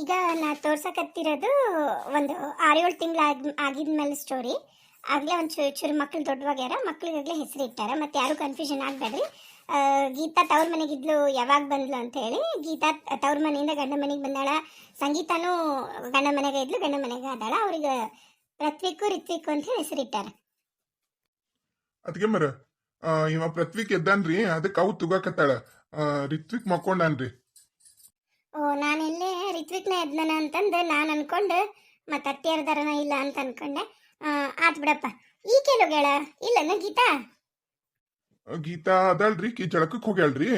ಈಗ ನಾ ತೋರ್ಸಕತ್ತಿರೋದು ಒಂದು ಆರೇಳು ತಿಂಗಳು ಆಗಿ, ಆಗಿದ್ಮೇಲೆ ಸ್ಟೋರಿ ಆಗಲೇ ಒಂದು ಚೂರು ಚೂರು ಮಕ್ಳು ದೊಡ್ಡವಾಗ್ಯಾರ ಮಕ್ಳಿಗಾಗಲೇ ಹೆಸರು ಇಟ್ಟಾರ. ಮತ್ತು ಯಾರು ಕನ್ಫ್ಯೂಷನ್ ಆಗಬೇಡ್ರಿ. ಗೀತಾ ತವ್ರ ಮನೆಗಿದ್ಲು ಯಾವಾಗ ಬಂದ್ಲು ಅಂತ ಹೇಳಿ ಗೀತಾ ತವ್ರ ಮನೆಯಿಂದ ಗಂಡ ಮನೆಗೆ ಬಂದಾಳ. ಸಂಗೀತಾನು ಗಂಡ ಮನೆಗೆ ಇದ್ಲು, ಗಂಡ ಮನೆಗೆ ಆದಾಳ. ಅವ್ರಿಗೆ ಪ್ರತ್ವಿಕ್ಕು ರಿತ್ವಿಕ್ಕು ಅಂತ ಹೇಳಿ ಹೆಸರಿಟ್ಟಾರ ಅದಕ್ಕೆ ಮರ ಇವ ಪೃಥ್ವಿಕ್ ಎದ್ದಾನ್ರಿ ಅದಕ್ಕೆ ಅವು ತುಗಾಕತ್ತಾಳ. ರಿತ್ವಿಕ್ ಮಕ್ಕೊಂಡಾನ್ರಿ. ಓ ನಾನೆಲ್ಲೇ ರಿತ್ವಿಕ್ನ ಎದ್ನ ಅಂತಂದು ನಾನು ಅನ್ಕೊಂಡು ಮತ್ತೆ ಅತ್ತಿಯರ್ದಾರನ ಇಲ್ಲ ಅಂತ ಅನ್ಕೊಂಡೆ. ಆತ್ ಬಿಡಪ್ಪ. ಈ ಕೆಲವುಗಳ ಇಲ್ಲನ ಗೀತಾ? ಗೀತಾ ಅದಲ್ರಿ ಕಿ ಜಳಕಕ್ಕೆ ಹೋಗ್ಯಾಳ್ರಿ.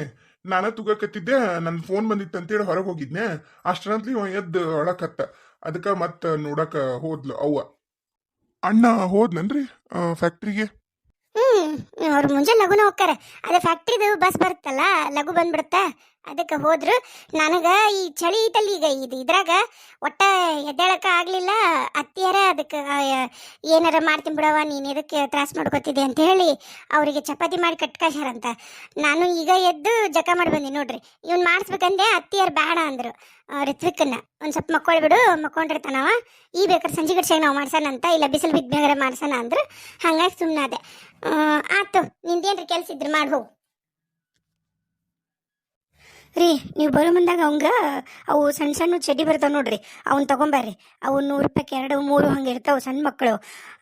ನಾನ ತುಗಕತ್ತಿದ್ದೆ ನನ್ನ ಫೋನ್ ಬಂದಿತ್ತು ಅಂತೇಳಿ ಹೊರಗೆ ಹೋಗಿದ್ನೆ. ಅಷ್ಟರಂತಲಿ ಎದ್ದು ಅಳಕತ್ತ ಅದಕ್ಕೆ ಮತ್ತ ನೋಡಕ ಹೋದ್ಲು ಅವ್ವ. ಅಣ್ಣ ಹೋದ್ನನ್ರಿ ಫ್ಯಾಕ್ಟ್ರಿಗೆ ಹ್ಮ್ ಅವ್ರು ಮುಂಜಾನೆ ಲಗುನ ಹೋಗ್ತಾರೆ. ಅದೇ ಫ್ಯಾಕ್ಟ್ರಿದು ಬಸ್ ಬರುತ್ತಲ್ಲ ಲಘು ಬಂದ್ಬಿಡುತ್ತಾ? ಅದಕ್ಕೆ ಹೋದ್ರು. ನನಗೆ ಈ ಚಳಿ ಐತಲ್ಲ ಈಗ ಇದು ಇದ್ರಾಗ ಒಟ್ಟ ಎದ್ದೇಳಕ ಆಗ್ಲಿಲ್ಲ. ಅತ್ತಿಯರ ಅದಕ್ಕೆ ಏನಾರ ಮಾಡ್ತೀನಿ ಬಿಡವ ನೀನು ಇದಕ್ಕೆ ತ್ರಾಸ ಮಾಡ್ಕೊತಿದ್ದೆ ಅಂತ ಹೇಳಿ ಅವರಿಗೆ ಚಪಾತಿ ಮಾಡಿ ಕಟ್ಕಾಶಾರಂತ ನಾನು ಈಗ ಎದ್ದು ಜಕ ಮಾಡಿ ಬಂದಿ ನೋಡ್ರಿ. ಇವ್ನು ಮಾಡಿಸ್ಬೇಕಂದೆ ಅತ್ತಿಯರ್ ಬೇಡ ಅಂದ್ರು. ರಿತ್ವಿಕನ್ನ ಒಂದು ಸ್ವಲ್ಪ ಮಕ್ಕೊಳ್ಬಿಡು ಮಕ್ಕೊಂಡಿರ್ತಾನವ. ಈ ಬೇಕಾದ್ರೆ ಸಂಜೆ ಗಡ್ಸಾಗ ನಾವು ಮಾಡ್ಸೋಣ ಅಂತ, ಇಲ್ಲ ಬಿಸಿಲು ಬಿದ್ದ ಮಾಡ್ಸೋಣ ಅಂದ್ರು. ಹಂಗಾಗಿ ಸುಮ್ಮನಾದೆ ಆತು, ನಿಂದೇನ್ರಿ ಕೆಲ್ಸ ಇದ್ರೆ ಮಾಡಿ ಹೋಗು. ರೀ, ನೀವು ಬರೋ ಬಂದಾಗ ಅವಂಗ, ಅವು ಸಣ್ಣ ಸಣ್ಣ ಚಡ್ಡಿ ಬರ್ತಾವೆ ನೋಡ್ರಿ, ಅವ್ನ ತಗೊಂಬರ್ರಿ. ಅವು ನೂರು ರೂಪಾಯಿಗೆ ಎರಡು, ಮೂರು ಹಂಗೆ ಇರ್ತಾವ ಸಣ್ಣ ಮಕ್ಕಳು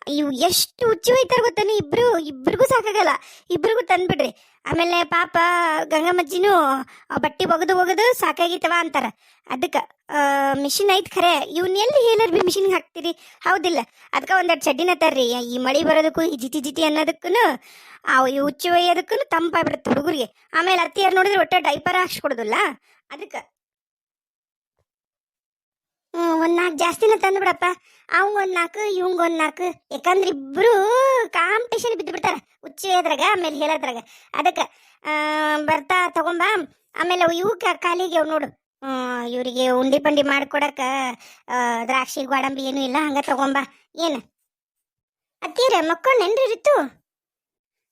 ಇವು ಎಷ್ಟು ಹುಚ್ಚಿ ಹೋಯ್ತಾರೆ ಗೊತ್ತಾನೆ ಇಬ್ರು, ಇಬ್ರಿಗೂ ಸಾಕಾಗಲ್ಲ. ಇಬ್ರಿಗೂ ತಂದ್ಬಿಡ್ರಿ. ಆಮೇಲೆ ಪಾಪ ಗಂಗಮ್ಮಜ್ಜಿನೂ ಬಟ್ಟೆ ಒಗೆದು ಒಗೆದು ಸಾಕಾಗಿತ್ತವ ಅಂತಾರೆ. ಅದಕ್ಕೆ ಮಿಷಿನ್ ಐತ್ ಖರೆ. ಇವ್ನ ಎಲ್ಲಿ ಹೇಳರ್ ಬಿ ಮಿಷಿನ್ಗೆ ಹಾಕ್ತೀರಿ? ಹೌದಿಲ್ಲ. ಅದಕ್ಕೆ ಒಂದೆರಡು ಚಡ್ಡಿನ ತರ್ರಿ. ಈ ಮಳಿ ಬರೋದಕ್ಕೂ, ಈ ಜಿತಿ ಜಿತಿ ಅನ್ನೋದಕ್ಕೂ ಆ, ಈ ಹುಚ್ಚು ಒಯ್ಯೋದಕ್ಕೂ ತಂಪಾಗ್ಬಿಡುತ್ತೆ ಹುಡುಗರಿಗೆ. ಆಮೇಲೆ ಅತ್ತಿಯರ್ ನೋಡಿದ್ರೆ ಒಟ್ಟೆ ಡೈಪರ್ ಹಾಕ್ಸ್ಕೊಡೋದಿಲ್ಲ. ಅದಕ್ಕೆ ಒಂದು ನಾಲ್ಕು ಜಾಸ್ತಿನ ತಂದು ಬಿಡಪ್ಪ ಅವಂಗ ಒಂದು ನಾಲ್ಕು ಇವಂಗ ಒಂದು ನಾಲ್ಕು ಯಾಕಂದ್ರೆ ಇಬ್ರು ಕಾಂಪಿಟೇಷನ್ ಬಿದ್ದು ಬಿಡ್ತಾರ ಹುಚ್ಚು ಅದ್ರಾಗ ಆಮೇಲೆ ಹೇಳೋದ್ರಾಗ. ಅದಕ್ಕೆ ಬರ್ತಾ ತಗೊಂಬ. ಆಮೇಲೆ ಅವು ಇವು ಕಾಲಿಗೆ ಅವು ನೋಡು. ಇವರಿಗೆ ಉಂಡಿ ಪಂಡಿ ಮಾಡ್ಕೊಡಕ ದ್ರಾಕ್ಷಿ, ಗೋಡಂಬಿ ಏನು ಇಲ್ಲ, ಹಂಗ ತಗೊಂಬ. ಏನು? ಅತ್ತೀರ ಮಕ್ಕೊಂಡೇನ್ರಿ ರಿತು?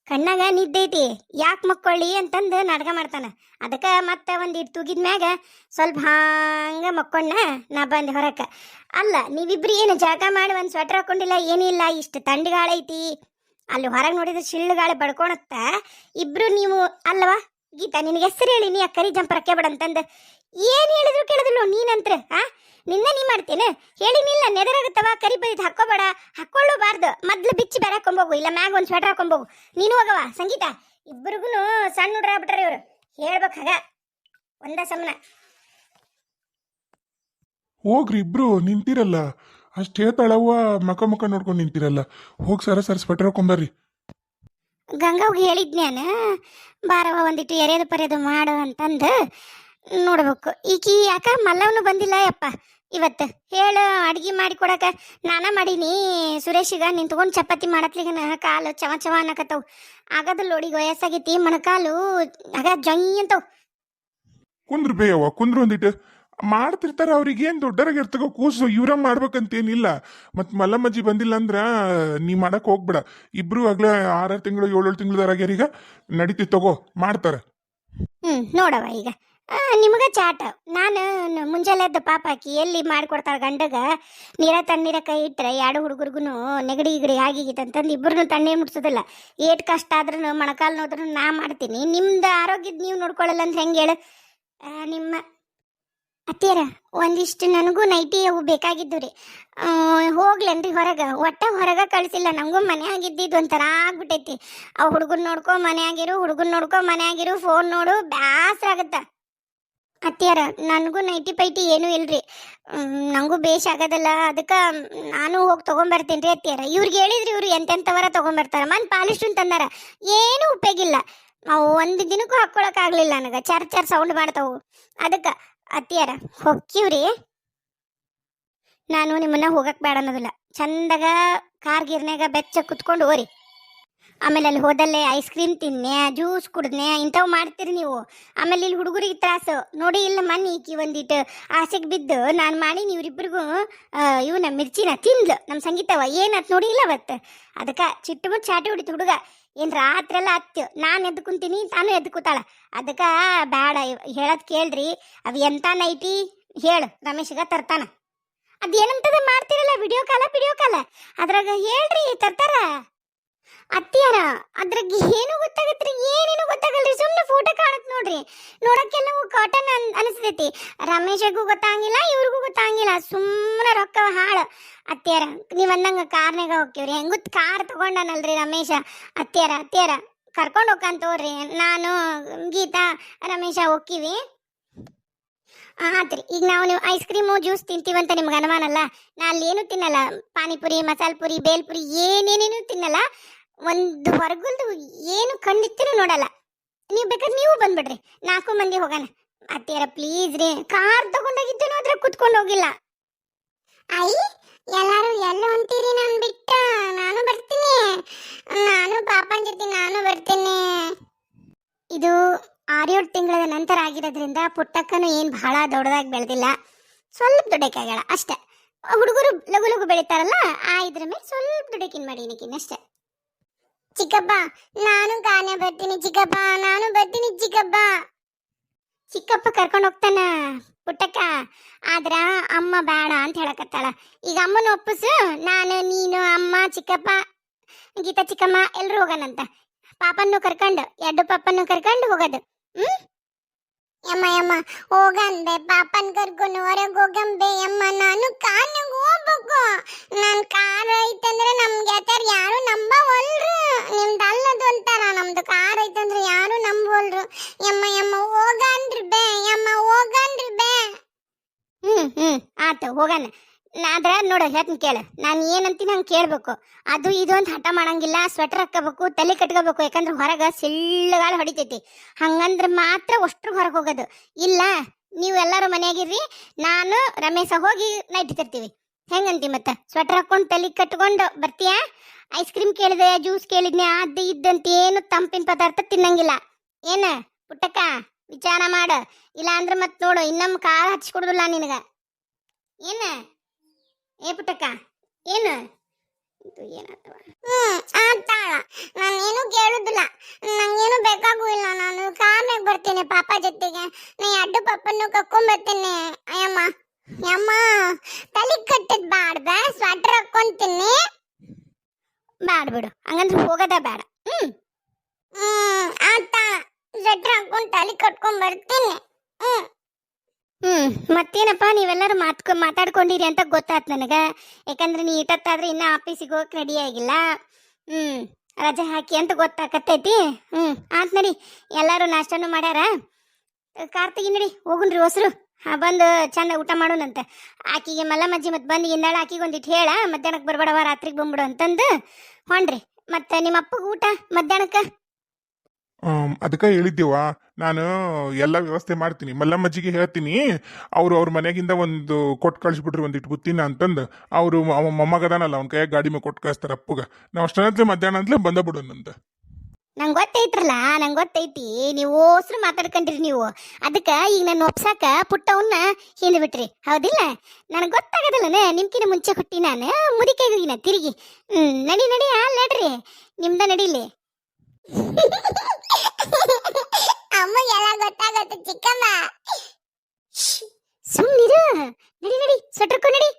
ಕಣ್ಣಾಗ ನಿದ್ದೆ ಐತಿ. ಯಾಕೆ ಮಕ್ಕೊಳ್ಳಿ ಅಂತಂದು ನಾಟಕ ಮಾಡ್ತಾನ. ಅದಕ್ಕೆ ಮತ್ತೆ ಒಂದಿಟ್ಟು ತೂಗಿದ ಮ್ಯಾಗ ಸ್ವಲ್ಪ ಹಂಗ ಮಕ್ಕೊಂಡ ನಾ ಬಂದೆ ಹೊರಕ್ಕೆ ಅಲ್ಲ, ನೀವಿಬ್ರು ಏನು ಜಾಗ ಮಾಡಿ ಒಂದು ಸ್ವೆಟ್ರ್ ಹಾಕೊಂಡಿಲ್ಲ ಏನಿಲ್ಲ ಇಷ್ಟು ಐತಿ. ಅಲ್ಲಿ ಹೊರಗೆ ನೋಡಿದ್ರೆ ಸಿಳ್ಳು ಗಾಳಿ ಬಡ್ಕೊಳತ್ತ ಇಬ್ರು ನೀವು, ಅಲ್ವಾ? ಗೀತಾ, ನಿನಗೆ ಹೆಸರು ಹೇಳಿ, ನೀ ಆ ಕರಿ ಜಂಪರ್ ಹಾಕ್ಯಬೇಡ ಅಂತಂದು. ಏನು ಹೇಳಿದ್ರು ಕೇಳಿದ್ರು ನೀನಂತ್ರ ಆ? ನಿನ್ನ ನೀ ಮಾಡ್ತೇನೆ. ಹೇಳಿನಿಲ್ಲ ನೆದರಾಗುತ್ತವ? ಕರಿ ಬೈದ್ ಹಾಕೋಬೇಡ ಹಾಕೊಳ್ಳಬಾರ್ದು ಮೊದ್ಲು ಬಿಚ್ಚಿ ಬೇರೆ ಹಾಕೊಂಬೋಗು. ಇಲ್ಲ ಮ್ಯಾಗ ಒಂದು ಸ್ವೆಟರ್ ಹಾಕೊಂಬೋಗು. ನೀನು ಹೋಗವ ಸಂಗೀತ. ಇಬ್ಬರಿಗೂ ಸಣ್ಣ ಹುಡ್ರ ಆಗ್ಬಿಟ್ರೆ ಇವರು. ಹೇಳ್ಬೇಕಾಗ ಒಂದ ಸಮನ. ಹೋಗ್ರಿ ಇಬ್ರು ನಿಂತಿರಲ್ಲ. ಅಷ್ಟು ಹೇಳ್ತಾಳವ್ವ ಮಕ ಮುಖ ನೋಡ್ಕೊಂಡು ನಿಂತಿರಲ್ಲ. ಹೋಗಿ ಸರ ಸರ್ ಸ್ವೆಟರ್ ಹಾಕೊಂಬರ್ರಿ ಗಂಗಾವ್ಗೆ ಹೇಳಿದ್ನ್ಯಾನ? ಬಾರವ ಒಂದಿಟ್ಟು ಎರೆದು ಪರೆಯದು ಮಾಡು ಅಂತಂದು. ನೋಡ್ಬೇಕು. ಈಕಿ ಯಾಕ ಮಲ್ಲವನು ಬಂದಿಲ್ಲ ಯಪ್ಪ. ಇವತ್ತು ಹೇಳು ಅಡ್ಗೆ ಮಾಡಿ ಕೊಡಕ. ನಾನ ಮಾಡೀನಿ. ಸುರೇಶಿಗ ನಿಂತ್ಕೊಂಡು ಚಪಾತಿ ಮಾಡತ್ಲಿಗನ ಕಾಲು ಚವ ಚವ ಅನ್ನಕತ್ತವು. ಆಗದಲ್ಲ ನೋಡಿ ವಯಸ್ಸಾಗೈತಿ ಮಣಕಾಲು ಆಗ ಜೊಯ್ ಅಂತವ್. ಕುಂದ್ರ ಬೇಯವ್ವ ಕುಂದ್ರ ಒಂದಿಟ್ಟು ಮಾಡ್ತಿರ್ತಾರ ಅವ್ರಿಗೆ ಏನ್ ದೊಡ್ಡರಾಗ ಇರ್ತಗೋ ಕೂಸು ಇವ್ರ ಮಾಡ್ಬೇಕಂತೇನಿಲ್ಲ. ಮತ್ ಮಲ್ಲಮ್ಮಜ್ಜಿ ಬಂದಿಲ್ಲ ಅಂದ್ರ ನೀ ಮಾಡಕ್ ಹೋಗ್ಬೇಡ. ಇಬ್ರು ಆಗ್ಲೇ ಆರಾರು ತಿಂಗಳು ಏಳು ತಿಂಗಳದಾಗ್ಯಾರ ಈಗ. ನಡೀತಿ ತಗೋ ಮಾಡ್ತಾರ. ಹ್ಮ್ ನೋಡವ ಈಗ. ನಿಮಗ ಚಾಟ. ನಾನು ಮುಂಜಾನೆದ್ದು ಪಾಪ ಆಕಿ ಎಲ್ಲಿ ಮಾಡ್ಕೊಡ್ತಾಳ ಗಂಡಗ? ನೀರ ತಣ್ಣೀರ ಕೈ ಇಟ್ರೆ ಎರಡು ಹುಡುಗರಿಗೂ ನೆಗಡಿ ಗಿಗಡಿ ಆಗಿಗಿತ್ತು ಅಂತಂದು ಇಬ್ಬರನ್ನು ತಣ್ಣೀರು ಮುಟ್ಸೋದಿಲ್ಲ. ಏಟ್ ಕಷ್ಟ ಆದ್ರೂ ಮೊಣಕಾಲು ನೋದ್ರೂ ನಾ ಮಾಡ್ತೀನಿ. ನಿಮ್ದು ಆರೋಗ್ಯದ ನೀವು ನೋಡ್ಕೊಳ್ಳಲ್ಲ ಅಂತ ಹೆಂಗೆ ಹೇಳು? ನಿಮ್ಮ ಅತ್ತಿಯರ, ಒಂದಿಷ್ಟು ನನಗೂ ನೈಟಿ ಅವು ಬೇಕಾಗಿದ್ದು ರೀ. ಹೋಗ್ಲೇನ್ರಿ ಹೊರಗೆ. ಒಟ್ಟ ಹೊರಗೆ ಕಳಿಸಿಲ್ಲ. ನನಗೂ ಮನೆಯಾಗಿದ್ದಿದ್ದು ಒಂಥರ ಆಗ್ಬಿಟ್ಟೈತಿ. ಆ ಹುಡುಗನ್ ನೋಡ್ಕೊ ಮನೆಯಾಗಿರು, ಹುಡುಗನ್ ನೋಡ್ಕೊ ಮನೆಯಾಗಿರು, ಫೋನ್ ನೋಡು ಬ್ಯಾಸ್ರ ಆಗತ್ತ ಅತ್ತಿಯರ, ನನಗೂ ನೈಟಿ ಪೈಟಿ ಏನೂ ಇಲ್ರಿ. ನನಗೂ ಬೇಷ್ ಆಗೋದಲ್ಲ, ಅದಕ್ಕೆ ನಾನು ಹೋಗಿ ತೊಗೊಂಬರ್ತೀನಿ ರೀ ಅತ್ತಿಯರ. ಇವ್ರಿಗೆ ಹೇಳಿದ್ರಿ ಇವರು ಎಂತೆಂಥವರ ತೊಗೊಂಬರ್ತಾರೆ. ಮನ್ ಪಾಲಿಸ್ಟನ್ ತಂದಾರ ಏನೂ ಉಪಯೋಗಿಲ್ಲ ನಾವು ಒಂದು ದಿನಕ್ಕೂ ಹಾಕ್ಕೊಳಕ್ಕಾಗಲಿಲ್ಲ ನನಗೆ, ಚರ್ ಚರ್ ಸೌಂಡ್ ಮಾಡ್ತಾವು. ಅದಕ್ಕೆ, ಅತ್ತಿಯರ ಹೊಕ್ಕಿವ್ರಿ ನಾನು ನಿಮ್ಮನ್ನ ಹೋಗಕ್ಕೆ ಬೇಡ ಅನ್ನೋದಿಲ್ಲ. ಚಂದಾಗ, ಕಾರ್ ಗಿರ್ನ್ಯಾಗ ಬೆಚ್ಚ ಕುತ್ಕೊಂಡು ಹೋರಿ. ಆಮೇಲೆ ಅಲ್ಲಿ ಹೋದಲ್ಲೇ ಐಸ್ ಕ್ರೀಮ್ ತಿನ್ನೆ ಜ್ಯೂಸ್ ಕುಡ್ದೆ ಇಂಥವು ಮಾಡ್ತೀರಿ ನೀವು. ಆಮೇಲೆ ಇಲ್ಲಿ ಹುಡುಗರಿಗೆ ತ್ರಾಸು. ನೋಡಿ, ಇಲ್ಲ ಮನೆ ಈಕಿ ಒಂದಿಟ್ಟು ಆಸೆಗೆ ಬಿದ್ದು ನಾನು ಮಾಡಿ ಇವ್ರಿಬ್ರಿಗೂ ಇವನ ಮಿರ್ಚಿನ ತಿಂದ್ಲು. ನಮ್ಮ ಸಂಗೀತವ ಏನತ್ ನೋಡಿ, ಇಲ್ಲ ಅವತ್ತು ಅದಕ್ಕೆ ಚಿಟ್ಟು ಮುಟ್ಟು ಚಾಟಿ ಹೊಡಿತು ಹುಡುಗ. ಏನು ರಾತ್ರಿ ಎಲ್ಲ ಹತ್ತು ನಾನು ಎದ್ದು ಕುಂತೀನಿ, ತಾನು ಎದ್ದು ಅದಕ್ಕೆ ಬೇಡ ಹೇಳೋದು ಕೇಳ್ರಿ. ಅವು ಎಂತ ನೈಟಿ? ಹೇಳು, ರಮೇಶ್ಗ ತರ್ತಾನ. ಅದೇನಂತದ ಮಾಡ್ತಿರಲ್ಲ, ವಿಡಿಯೋ ಕಾಲ ವಿಡಿಯೋ ಕಾಲ. ಅದ್ರಾಗ ಹೇಳ್ರಿ, ತರ್ತಾರ. ಅತ್ತಿಯಾರ, ಅದ್ರಾಗ ಏನು ಗೊತ್ತಾಗತ್ರಿ, ಏನೇನು ಗೊತ್ತಾಗಲ್ರಿ ಸುಮ್ಮನೆ ಫೋಟೋ ಕಾಣತ್ ನೋಡ್ರಿ. ನೋಡಕ್ಕೆಲ್ಲವೂ ಕಾಟನ್ ಅನ್, ಅನಿಸ್ತೈತಿ. ರಮೇಶಗೂ ಗೊತ್ತಾಗಿಲ್ಲ, ಇವ್ರಿಗೂ ಗೊತ್ತಾಗಿಲ್ಲ. ಸುಮ್ಮನೆ ರೊಕ್ಕ ಹಾಳು. ಅತ್ತಿಯಾರ, ನೀವ್ ಅಂದಂಗ ಕಾರ್ನಾಗ ಹೋಗ್ತೀವ್ರಿ. ಹೆಂಗೂ ಕಾರ್ ತಗೊಂಡನಲ್ರಿ ರಮೇಶ. ಅತ್ತಿಯಾರ ಅತ್ತಿಯಾರ, ಕರ್ಕೊಂಡು ಹೋಗ್ಕಂತ ತೋರಿ ನಾನು, ಗೀತಾ, ರಮೇಶ ಹೋಗ್ತೀವಿ ಆತ್ರಿ. ಈಗ ನಾವು ನೀವು ಐಸ್ ಕ್ರೀಮು ಜ್ಯೂಸ್ ತಿಂತೀವಂತ ನಿಮ್ಗೆ ಅನುಮಾನ ಅಲ್ಲ? ನಾ ಅಲ್ಲಿ ಏನು ತಿನ್ನಲ್ಲ. ಪಾನಿಪುರಿ, ಮಸಾಲೆ ಪುರಿ ಬೇಲ್ಪುರಿ ಏನೇನೇನು ತಿನ್ನಲ್ಲ. ಒಂದು ಹೊರಗುಂದು ಏನು ಕಣ್ಣಿತ್ತಿನೂ ನೋಡಲ್ಲ. ನೀವು ಬೇಕಾದ್ರೆ ನೀವು ಬಂದ್ಬಿಡ್ರಿ. ನಾಲ್ಕು ಮಂದಿ ಹೋಗೋಣ. ಅತ್ತಿಯರ ಪ್ಲೀಸ್ ರೀ. ಕಾರ್ ತಗೊಂಡೋಗಿದ್ದೇನೋ ಅದ್ರ ಕುತ್ಕೊಂಡು ಹೋಗಿಲ್ಲ. ಐ ಎಲ್ಲಾರು ಎಲ್ಲ ಅಂತೀರಿ ನಾನು ಬಿಟ್ಟ? ನಾನು ಬರ್ತೀನಿ. ನಾನು ಪಾಪನ ಜೊತೆ ನಾನು ಬರ್ತೀನಿ. ಇದು ಆರೇಳು ತಿಂಗಳ ನಂತರ ಆಗಿರೋದ್ರಿಂದ ಪುಟ್ಟಕ್ಕನು ಏನು ಬಹಳ ದೊಡ್ಡದಾಗಿ ಬೆಳೆದಿಲ್ಲ. ಸ್ವಲ್ಪ ದೊಡ್ಡಕ್ಕಾಗಲ್ಲ ಅಷ್ಟೇ. ಹುಡುಗರು ಲಘು ಲಘು ಬೆಳಿತಾರಲ್ಲ ಆ ಇದ್ರ ಮೇಲೆ ಸ್ವಲ್ಪ ದುಡೆಕಿನ ಮಾಡಿ ಅಷ್ಟೇ. ಚಿಕ್ಕಪ್ಪ, ನಾನು ಕಾನೆ ಬರ್ತೀನಿ ಚಿಕ್ಕಪ್ಪ, ನಾನು ಬರ್ತೀನಿ ಚಿಕ್ಕಪ್ಪ. ಚಿಕ್ಕಪ್ಪ ಕರ್ಕೊಂಡು ಹೋಗ್ತಾನ ಪುಟ್ಟಕ್ಕ. ಆದ್ರ ಅಮ್ಮ ಬೇಡ ಅಂತ ಹೇಳಕತ್ತಾಳ. ಈಗ ಅಮ್ಮನ ಒಪ್ಪಿಸು, ನಾನು, ನೀನು, ಅಮ್ಮ, ಚಿಕ್ಕಪ್ಪ, ಗೀತಾ, ಚಿಕ್ಕಮ್ಮ ಎಲ್ಲರೂ ಹೋಗೋಣಂತ. ಪಾಪನ್ನು ಕರ್ಕೊಂಡು, ಎರಡು ಪಾಪನ್ನು ಕರ್ಕೊಂಡು ಹೋಗೋದು. ಹ್ಮ್? ಯಮ್ಮ ಯಮ್ಮ, ಹೋಗಂಬೆ, ಪಾಪನ್ ಕರ್ಕೊಂಡು ಹೊರಗೆ ಹೋಗಂಬೆ. ಯಮ್ಮ, ನಾನು ಕಾರ್ನಾಗ ಹೋಗ್ಬೇಕು. ಹೋಗಣ ನಾದ್ರ ನೋಡು ಹೇಳ್ತೀನಿ ಕೇಳು. ನಾನು ಏನಂತೀನಿ ಹಂಗೆ ಕೇಳ್ಬೇಕು. ಅದು ಇದು ಅಂತ ಹಠ ಮಾಡಂಗಿಲ್ಲ ಸ್ವೆಟರ್ ಹಾಕೋಬೇಕು ತಲೆ ಕಟ್ಕೋಬೇಕು. ಯಾಕಂದ್ರೆ ಹೊರಗೆ ಸಿಳ್ಳಗಾಲ ಹೊಡಿತೈತಿ. ಹಂಗಂದ್ರೆ ಮಾತ್ರ ಅಷ್ಟ್ರ ಹೊರಗೆ ಹೋಗೋದು. ಇಲ್ಲ, ನೀವು ಎಲ್ಲರೂ ಮನೆಯಾಗಿರ್ರಿ. ನಾನು ರಮೇಶ ಹೋಗಿ ನೈಟ್ ತರ್ತೀವಿ. ಹೆಂಗಂತಿ ಮತ್ತೆ? ಸ್ವೆಟರ್ ಹಾಕೊಂಡು ತಲೆ ಕಟ್ಕೊಂಡು ಬರ್ತೀಯಾ? ಐಸ್ ಕ್ರೀಮ್ ಕೇಳಿದೆ ಜ್ಯೂಸ್ ಕೇಳಿದ್ನೆ, ಅದು ಇದ್ದಂತ ಏನು ತಂಪಿನ ಪದಾರ್ಥ ತಿನ್ನಂಗಿಲ್ಲ. ಏನ? ಪುಟ್ಟಕ್ಕ, ವಿಚಾರ ಮಾಡ. ಇಲ್ಲ ಅಂದ್ರೆ ಮತ್ತೆ ನೋಡು, ಇನ್ನೊಮ್ಮೆ ಕಾಲು ಹಚ್ಕೊಡುದಿಲ್ಲ ನಿನಗ. ಏನ ಏ ಪುಟ್ಟಕ್ಕ ಏನು ಇದು ಏನಾತವ ಹ್ಮ್ ಆತಾಳ ನಾನೇನು ಕೇಳುದಿಲ್ಲ ನಂಗೇನು ಬೇಕಾಗೂ ಇಲ್ಲ ನಾನು ಕಾರ್ನಾಗ ಬರ್ತೀನಿ ಪಾಪ ಜೊತೆಗೆ ನಾ ಎರಡು ಪಾಪನ್ನು ಕರ್ಕೊಂಡ್ ಬರ್ತೀನಿ ಅಯ್ಯಮ್ಮ ಯಮ್ಮ ತಲೆ ಕಟ್ಟದ್ ಬ್ಯಾಡ ಬೇ ಸ್ವೆಟರ್ ಹಾಕೊಂತೀನಿ ಬ್ಯಾಡ ಬಿಡು ಹಂಗಂದ್ರೆ ಹೋಗೋದ ಬೇಡ ಹ್ಮ್ ಹ್ಮ್ ಆತಾಳ ಸ್ವೆಟರ್ ಹಾಕೊಂಡ್ ತಲೆ ಕಟ್ಕೊಂಡ್ ಬರ್ತೀನಿ ಹ್ಮ್ ಹ್ಮ್, ಮತ್ತೇನಪ್ಪ ನೀವೆಲ್ಲರೂ ಮಾತ್ ಮಾತಾಡ್ಕೊಂಡಿರಿ ಅಂತ ಗೊತ್ತಾತ್ ನನಗ. ಯಾಕಂದ್ರೆ ನೀ ಇಟ್ಟತ್ತಾದ್ರೆ ಇನ್ನ ಆಫೀಸಿಗೆ ಹೋಗಕ್ ರೆಡಿ ಆಗಿಲ್ಲ. ಹ್ಮ್, ರಜೆ ಹಾಕಿ ಅಂತ ಗೊತ್ತಾಕತ್ತೈತಿ. ಹ್ಮ್, ಆತ್ ನಡಿ, ಎಲ್ಲಾರು ನಾಷ್ಟನು ಮಾಡ್ಯಾರ? ಕಾರ್ತಿಗಿ ನಡಿ ಹೋಗುನ್ರಿ ಹೊಸರು. ಬಂದು ಚಂದ ಊಟ ಮಾಡೋಣಂತ. ಆಕಿಗೆ ಮಲ್ಲಮ್ಮಜ್ಜಿ ಮತ್ತೆ ಬಂದು ಇಂದಾಳ ಆಕಿಗೆ ಒಂದಿಟ್ಟು ಹೇಳ ಮಧ್ಯಾಹ್ನಕ್ಕೆ ಬರ್ಬೇಡವ ರಾತ್ರಿಗೆ ಬಂದ್ಬಿಡು ಅಂತಂದು ಹೊಂಡ್ರಿ. ಮತ್ತೆ ನಿಮ್ಮ ಅಪ್ಪಗೆ ಊಟ ಮಧ್ಯಾಹ್ನಕ್ಕೆ? ಅದಕ್ಕೆ ಹೇಳಿದ್ದೇವ ನಾನು ಎಲ್ಲ ವ್ಯವಸ್ಥೆ ಮಾಡ್ತೀನಿ. ಮಲ್ಲಮ್ಮಜ್ಜಿಗೆ ಹೇಳ್ತೀನಿ, ಅವರು ಅವ್ರ ಮನೆಗಿಂದ ಒಂದು ಕೊಟ್ಟು ಕಳಿಸ್ಬಿಟ್ರಿ ಒಂದಿಟ್ಟು ಬುತ್ತಿನ ಅಂತಂದು. ಅವರು ಅವ ಮೊಮ್ಮಗದಾನಲ್ಲ, ಅವ್ನ ಕೈಯಾಗ ಗಾಡಿ ಮೇಲೆ ಕೊಟ್ಟು ಕಳಿಸ್ತಾರೆ ಅಪ್ಪಗ. ನಾವು ಅಷ್ಟೇ ಮಧ್ಯಾಹ್ನ ಅಂತಲೇ ಬಂದ ಬಿಡೋಣಂತ ನಂಗೆ ಗೊತ್ತೈತ್ರಲ್ಲ, ನಂಗೆ ಗೊತ್ತೈತಿ. ನೀವು ಓಸ್ರು ಮಾತಾಡ್ಕೊಂಡ್ರಿ ನೀವು. ಅದಕ್ಕೆ ಈಗ ನನ್ನ ಒಪ್ಸಾಕ ಪುಟ್ಟವನ್ನ ಹಿಂದೆ ಬಿಟ್ರಿ. ಹೌದಿಲ್ಲ? ನನಗೆ ಗೊತ್ತಾಗದಲ್ಲನ ನಿಮ್ಕಿನ ಮುಂಚೆ ಹುಟ್ಟಿ ನಾನು. ಮುದಿಕೈಗಿನ ತಿರುಗಿ. ಹ್ಮ್, ನಡಿ ನಡಿ, ಆ, ನಡ್ರಿ. ನಿಮ್ದ ನಡಿಲಿ. ಅಮ್ಮ ಎಲ್ಲ ಗೊತ್ತಾಗತ್ತೆ ಚಿಕ್ಕಮ್ಮ. ಸುಮ್ಮನಿರು ನಡಿ ನಡಿ ಸ್ವೆಟರ್ಕೊ ನಡಿ.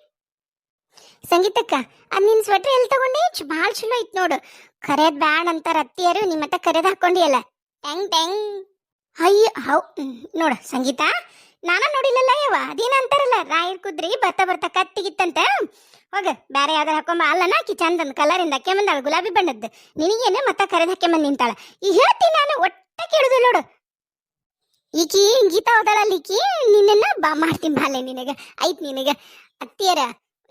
ಸಂಗೀತಕ್ಕ ಅದ್ ನಿನ್ ಸ್ವೆಟರ್ ಎಲ್ಲಿ ತಗೊಂಡೆ? ಭಾಳ ಚಲೋ ಐತ್ ನೋಡು. ಕರೆಯದ್ ಬ್ಯಾಡ್ ಅಂತಾರ ಅತ್ತಿಯರು ನಿಮ್ಮ ಹತ್ತ ಕರೆದ್ ಹಾಕೊಂಡಿಯಲ್ಲ. ಟೆಂಗ್ ಟೆಂಗ್. ಅಯ್ಯ ಹೌ ನೋಡ ಸಂಗೀತ. ನಾನ ನೋಡಿಲ್ಲಲ್ಲ ಯವ ಅದೇನ ಅಂತಾರಲ್ಲ ರಾಯರ್ ಕುದ್ರಿ ಬರ್ತಾ ಬರ್ತಾ ಕತ್ತಿಗಿತ್ತಂತ. ಹೋಗ ಬ್ಯಾರೆ ಯಾವ್ದಾರ ಹಾಕೊಂಬ ಅಲ್ಲನ ಆಕಿ ಚಂದ ಕಲರಿಂದ ಹಾಕ್ಯಂಬಂದಾಳ ಗುಲಾಬಿ ಬಣ್ಣದ್ದು. ನಿನಗೇನೆ ಮತ್ತ ಕರೆದ್ ಹಾಕ್ಯಂಬಂದ್ ನಿಂತಾಳ. ಈಗ ಹೇಳ್ತೀನಿ ನಾನು ಒಟ್ಟ ಕೇಳುದಿಲ್ಲ ನೋಡು. ಈಕಿ ಗೀತಾ ಹೋದಳಲ್ಲ ಈಕಿ ನಿನ್ನ ಬಾ ಮಾಡ್ತೀನಿ ಬಾಲೆ ನಿನಗೆ. ಐತ್ ನಿನಗೆ. ಅತ್ತಿಯರ,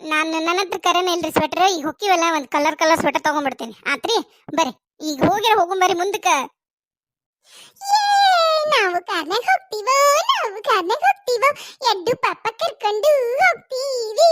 ನಾನು ನನ್ನ ಹತ್ರ ಕರೆನೇ ಇಲ್ರಿ ಸ್ವೆಟರ್ ಈಗ ಹೊಕ್ಕಿವಲ್ಲ, ಒಂದು ಕಲರ್ ಕಲರ್ ಸ್ವೆಟರ್ ತಗೊಂಡ್ಬಿಡ್ತೀನಿ. ಆತ್ರಿ? ಬರ್ರಿ. ಈಗ ಹೋಗಿ ಹೋಗುಂಬರ್ರಿ ಮುಂದಕ್ಕೆ. ನಾವು ಕಾರ್ನಾಗ ಹೋಗ್ತೀವೋ, ನಾವು ಕಾರ್ನಾಗ ಹೋಗ್ತೀವೋ. ಎಡ್ಡು ಪಾಪ ಕರ್ಕೊಂಡು ಹೋಗ್ತೀವಿ.